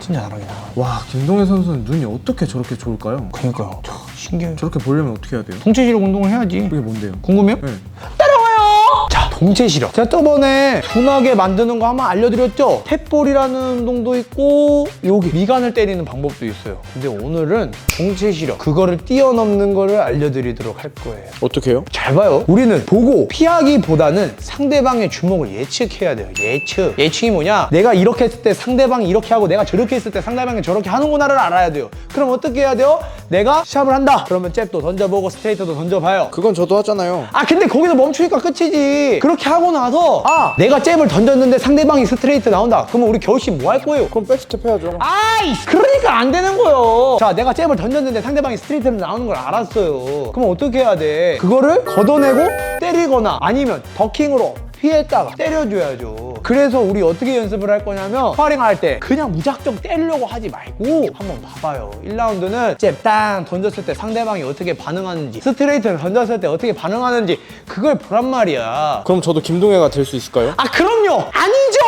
진짜 잘하긴 하요 와 김동현 선수는 눈이 어떻게 저렇게 좋을까요? 그니까요. 저 신기해요. 저렇게 보려면 어떻게 해야 돼요? 동체 시력 운동을 해야지. 그게 뭔데요? 궁금해요? 네. 자, 동체 시력. 제가 저번에 둔하게 만드는 거 한번 알려드렸죠? 탭볼이라는 운동도 있고 여기 미간을 때리는 방법도 있어요. 근데 오늘은 동체 시력 그거를 뛰어넘는 거를 알려드리도록 할 거예요. 어떻게 해요? 잘 봐요. 우리는 보고 피하기보다는 상대방의 주먹을 예측해야 돼요. 예측. 예측이 뭐냐? 내가 이렇게 했을 때 상대방이 이렇게 하고 내가 저렇게 했을 때 상대방이 저렇게 하는구나를 알아야 돼요. 그럼 어떻게 해야 돼요? 내가 시합을 한다. 그러면 잽도 던져보고 스트레이트도 던져봐요. 그건 저도 하잖아요. 아 근데 거기서 멈추니까 끝이지 그렇게 하고 나서 아 내가 잽을 던졌는데 상대방이 스트레이트 나온다 그러면 우리 겨울씨 뭐 할 거예요? 그럼 백스텝 해야죠. 아이 그러니까 안 되는 거예요 자 내가 잽을 던졌는데 상대방이 스트레이트로 나오는 걸 알았어요 그럼 어떻게 해야 돼? 그거를 걷어내고 때리거나 아니면 더킹으로 피했다가 때려줘야죠 그래서 우리 어떻게 연습을 할 거냐면 스파링 할 때 그냥 무작정 때리려고 하지 말고 한번 봐봐요. 1라운드는 잽땅 던졌을 때 상대방이 어떻게 반응하는지 스트레이트를 던졌을 때 어떻게 반응하는지 그걸 보란 말이야. 그럼 저도 김동해가 될 수 있을까요? 아 그럼요. 아니죠